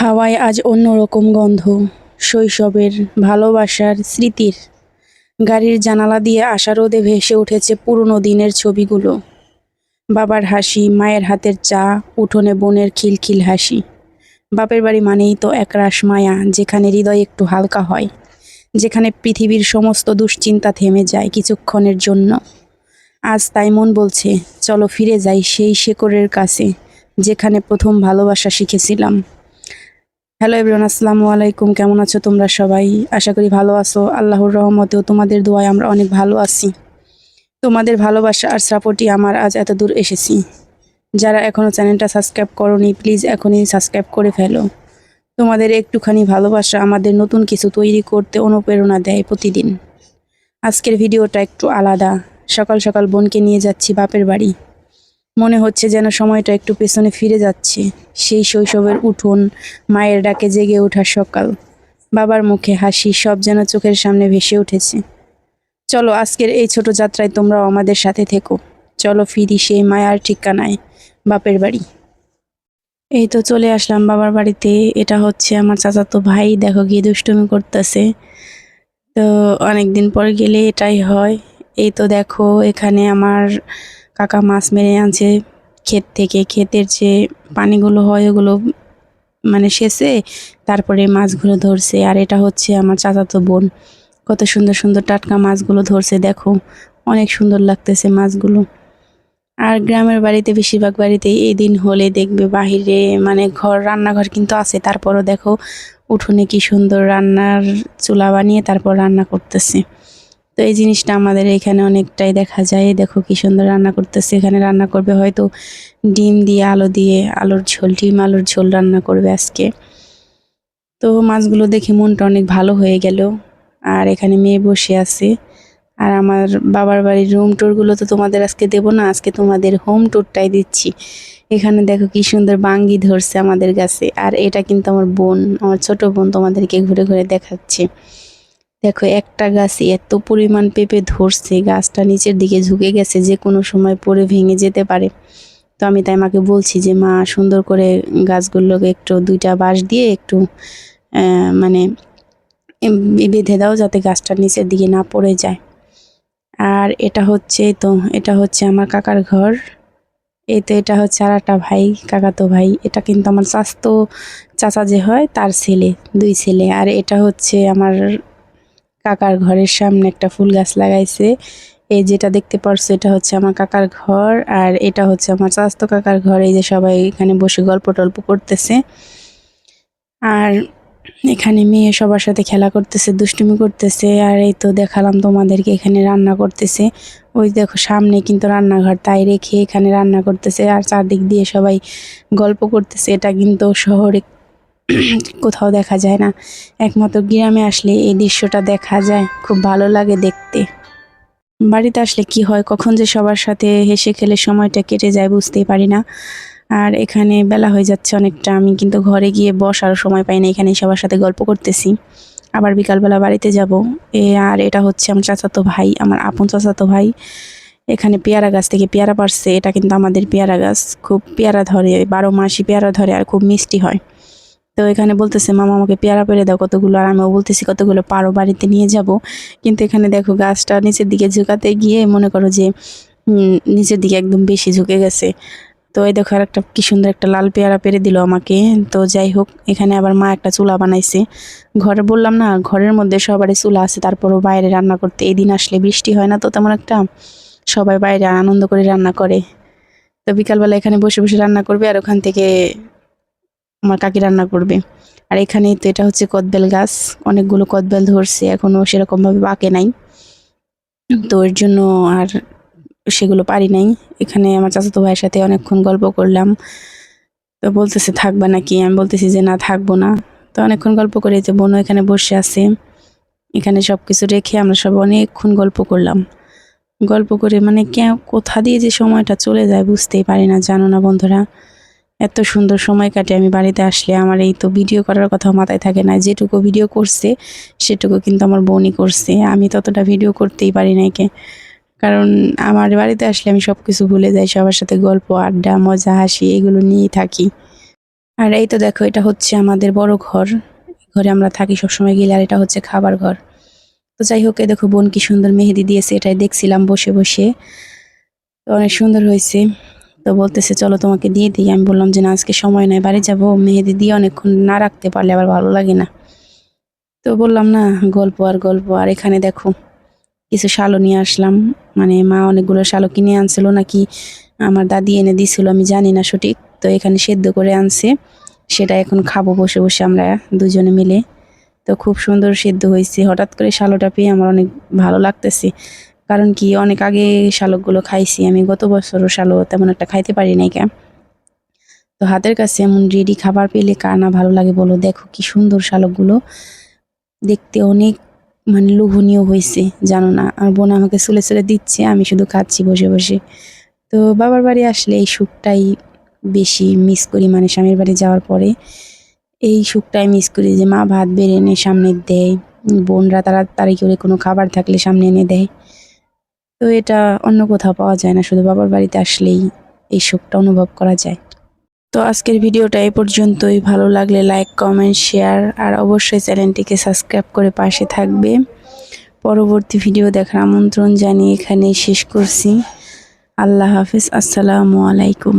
হাওয়ায় আজ অন্যরকম গন্ধ। শৈশবের ভালোবাসার স্মৃতির। গাড়ির জানালা দিয়ে আশা রোদে ভেসে উঠেছে পুরনো দিনের ছবিগুলো। বাবার হাসি, মায়ের হাতের চা, উঠোনে বোনের খিলখিল হাসি। বাপের বাড়ি মানেই তো একরাশ মায়া, যেখানে হৃদয় একটু হালকা হয়, যেখানে পৃথিবীর সমস্ত দুশ্চিন্তা থেমে যায় কিছুক্ষণের জন্য। আজ তাই মন বলছে, চলো ফিরে যাই সেই শেকরের কাছে, যেখানে প্রথম ভালোবাসা শিখেছিলাম। হ্যালো এভরিওয়ান আসসালামু আলাইকুম। কেমন আছো তোমরা সবাই? আশা করি ভালো আছো। আল্লাহর রহমতেও তোমাদের দোয়ায় আমরা অনেক ভালো আছি। তোমাদের ভালোবাসা আর সাপোর্টই আমার আজ এত দূর এসেছি। যারা এখনও চ্যানেলটা সাবস্ক্রাইব করনি, প্লিজ এখনই সাবস্ক্রাইব করে ফেলো। তোমাদের একটুখানি ভালোবাসা আমাদের নতুন কিছু তৈরি করতে অনুপ্রেরণা দেয় প্রতিদিন। আজকের ভিডিওটা একটু আলাদা। সকাল সকাল বোনকে নিয়ে যাচ্ছি বাপের বাড়ি। মনে হচ্ছে যেন সময়টা একটু পেছনে ফিরে যাচ্ছে। সেই শৈশবের উঠোন, মায়ের ডাকে জেগে ওঠার সকাল। বাবার মুখে হাসি, সব যেন চোখের সামনে ভেসে উঠেছে। চলো, আজকের এই ছোট যাত্রায় তোমরাও আমাদের সাথে থেকো। চলো ফিরি সেই মায়ার ঠিকানায়, বাপের বাড়ি। এই তো চলে আসলাম বাবার বাড়িতে। এটা হচ্ছে আমার চাচাতো ভাই। দেখো গিয়ে দুষ্টুমি করতেছে। তো অনেক দিন পর গেলে এটাই হয়। এই তো দেখো, এখানে আমার কাকা মাছ মেরে আনছে, ক্ষেত থেকে ক্ষেতের যে পানিগুলো হয় ওগুলো মানে শেষে তারপরে মাছগুলো ধরছে। আর এটা হচ্ছে আমার চাচাতো বোন। কত সুন্দর সুন্দর টাটকা মাছগুলো ধরছে, দেখো। অনেক সুন্দর লাগতেছে মাছগুলো। আর গ্রামের বাড়িতে, বেশিরভাগ বাড়িতেই এই দিন হলে দেখবে বাহিরে মানে ঘর, রান্নাঘর কিন্তু আছে। তারপরও দেখো, উঠোনে কি সুন্দর রান্নার চুলা বানিয়ে তারপর রান্না করতেছে। তো এই জিনিসটা আমাদের এখানে অনেকটাই দেখা যায়। দেখো কি সুন্দর রান্না করতেছে। এখানে রান্না করবে হয়তো ডিম দিয়ে, আলো দিয়ে, আলুর ঝোল, ডিম, আলুর ঝোল রান্না করবে আজকে। তো মাছগুলো দেখে মনটা অনেক ভালো হয়ে গেল। আর এখানে মেয়ে বসে আছে। আর আমার বাবার বাড়ির রুম ট্যুরগুলো তো তোমাদের আজকে দেবো না, আজকে তোমাদের হোম ট্যুরটাই দিচ্ছি। এখানে দেখো কি সুন্দর বাঙ্গি ধরছে আমাদের কাছে আর এটা কিন্তু আমার বোন, আমার ছোট বোন তোমাদেরকে ঘুরে ঘুরে দেখাচ্ছে। দেখো, একটা গাছে এত পরিমাণ পেঁপে ধরছে, গাছটা নিচের দিকে ঝুঁকে গেছে, যে কোনো সময় পড়ে ভেঙে যেতে পারে। তো আমি তাই মাকে বলছি যে, মা, সুন্দর করে গাছগুলোকে একটু দুইটা বাঁশ দিয়ে একটু মানে বেঁধে দাও যাতে গাছটার নিচের দিকে না পড়ে যায়। আর এটা হচ্ছে, তো এটা হচ্ছে আমার কাকার ঘর। এই তো এটা হচ্ছে আর একটা ভাই, কাকাতো ভাই। এটা কিন্তু আমার চাস্তো চাচা যে হয়, তার ছেলে, দুই ছেলে। আর এটা হচ্ছে আমার কাকার ঘরের সামনে একটা ফুল গাছ লাগাইছে। এই যেটা দেখতে পারছ, এটা হচ্ছে আমার কাকার ঘর আর এটা হচ্ছে আমার চাস্তো কাকার ঘর। এই যে সবাই এখানে বসে গল্প টল্প করতেছে। আর এখানে মেয়ে সবার সাথে খেলা করতেছে, দুষ্টুমি করতেছে। আর এই তো দেখালাম তোমাদেরকে, এখানে রান্না করতেছে। ওই দেখো, সামনে কিন্তু রান্নাঘর, তাই রেখে এখানে রান্না করতেছে। আর চারদিক দিয়ে সবাই গল্প করতেছে। এটা কিন্তু শহরে কোথাও দেখা যায় না। একমাত্র গ্রামে আসলে এই দৃশ্যটা দেখা যায়। খুব ভালো লাগে দেখতে। বাড়িতে আসলে কি হয়, কখন যে সবার সাথে হেসে খেলে সময়টা কেটে যায় বুঝতেই পারি না। আর এখানে বেলা হয়ে যাচ্ছে অনেকটা, আমি কিন্তু ঘরে গিয়ে বসারও সময় পাই না এখানে সবার সাথে গল্প করতেছি। আবার বিকালবেলা বাড়িতে যাব। এ, আর এটা হচ্ছে আমার চাচাতো ভাই, আমার আপন চাচাতো ভাই। এখানে পেয়ারা গাছ থেকে পেয়ারা পারছে, এটা কিন্তু আমাদের পেয়ারা গাছ। খুব পেয়ারা ধরে, বারো মাসই পেয়ারা ধরে আর খুব মিষ্টি হয়। তো এখানে বলতেছে, মামা, আমাকে পেয়ারা পেরে দাও কতগুলো, আর আমিও বলতেছি, কতগুলো পারো, বাড়িতে নিয়ে যাব। কিন্তু এখানে দেখো গাছটা নিচের দিকে ঝুঁকাতে গিয়ে মনে করো যে নিচের দিকে একদম বেশি ঝুঁকে গেছে। তো এই দেখো আর একটা কি সুন্দর একটা লাল পেয়ারা পেরে দিল আমাকে। তো যাই হোক, এখানে আবার মা একটা চুলা বানাইছে। ঘরে বললাম না, ঘরের মধ্যে সবারই চুলা আছে, তারপরও বাইরে রান্না করতে এই দিন আসলে বৃষ্টি হয় না তো তেমন একটা। সবাই বাইরে আনন্দ করে রান্না করে। তো বিকালবেলা এখানে বসে বসে রান্না করবে আর ওখান থেকে আমার কাকি রান্না করবে। আর এখানেই তো এটা হচ্ছে কদবেল গাছ। অনেকগুলো কদবেল ধরছে এখনও সেরকমভাবে বাঁকে নাই। তো এর জন্য আর সেগুলো পারি নাই। এখানে আমার চাচাতো ভাইয়ের সাথে অনেকক্ষণ গল্প করলাম। তো বলতেছে, থাকবা নাকি? আমি বলতেছি যে, না, থাকব না। তো অনেকক্ষণ গল্প করে যে বোনও এখানে বসে আছে। এখানে সব কিছু রেখে আমরা সব অনেকক্ষণ গল্প করলাম। গল্প করে মানে কে, কোথা দিয়ে যে সময়টা চলে যায় বুঝতেই পারি না, জানো না বন্ধুরা। এত সুন্দর সময় কাটে আমি বাড়িতে আসলে আমার এই তো ভিডিও করার কথা মাথায় থাকে না। যেটুকু ভিডিও করছে, সেটুকু কিন্তু আমার বোনই করছে। আমি ততটা ভিডিও করতেই পারি না একে কারণ আমার বাড়িতে আসলে আমি সব কিছু ভুলে যাই, সবার সাথে গল্প, আড্ডা, মজা, হাসি, এগুলো নিয়েই থাকি। আর এই তো দেখো, এটা হচ্ছে আমাদের বড় ঘর। ঘরে আমরা থাকি সবসময় গেলে, আর এটা হচ্ছে খাবার ঘর। তো যাই হোক দেখো বোন কি সুন্দর মেহেদি দিয়েছে, এটাই দেখছিলাম বসে বসে। তো অনেক সুন্দর হয়েছে। তো বলতেছে, চলো তোমাকে দিয়ে দিই। আমি বললাম যে, না, আজকে সময় নাই, বাড়ি যাব। মেহেদি দিয়ে অনেকক্ষণ না রাখতে পারলে আবার ভালো লাগে না। তো বললাম, না, গল্প আর গল্প। আর এখানে দেখো, কিছু শালো নিয়ে আসলাম। মানে মা অনেকগুলো শালো কিনে আনছিল নাকি আমার দাদি এনে দিছিল, আমি জানি না সঠিক। তো এখানে সেদ্ধ করে আনছে। সেটা এখন খাব বসে বসে আমরা দুজনে মিলে। তো খুব সুন্দর সেদ্ধ হয়েছে। হঠাৎ করে শালোটা পেয়ে আমার অনেক ভালো লাগতেছে। কারণ কি, অনেক আগে শালকগুলো খাইছি আমি, গত বছরও শালো তেমন একটা খাইতে পারি নাই কে। তো হাতের কাছে এমন রেডি খাবার পেলে কার না ভালো লাগে বলো? দেখো কি সুন্দর শালকগুলো। দেখতে অনেক মানে লোভনীয় হয়েছে, জানো না। আর বোন আমাকে চুলে চুলে দিচ্ছে, আমি শুধু খাচ্ছি বসে বসে। তো বাবার বাড়ি আসলে এই সুখটাই বেশি মিস করি মানে স্বামীর বাড়ি যাওয়ার পরে। এই সুখটাই মিস করি যে মা ভাত বেড়ে এনে সামনে দেয়, বোনরা তারা তাড়াতাড়ি করে কোনো খাবার থাকলে সামনে এনে দেয়। তো এটা অন্য কোথাও পাওয়া যায় না, শুধু বাবার বাড়িতে আসলেই এই সুখটা অনুভব করা যায়। তো আজকের ভিডিওটা এই পর্যন্তই। ভালো লাগলে লাইক কমেন্ট শেয়ার আর অবশ্যই চ্যানেলটিকে সাবস্ক্রাইব করে পাশে থাকবে। পরবর্তী ভিডিও দেখার আমন্ত্রণ জানিয়ে এখানেই শেষ করছি। আল্লাহ হাফিজ, আসসালামু আলাইকুম।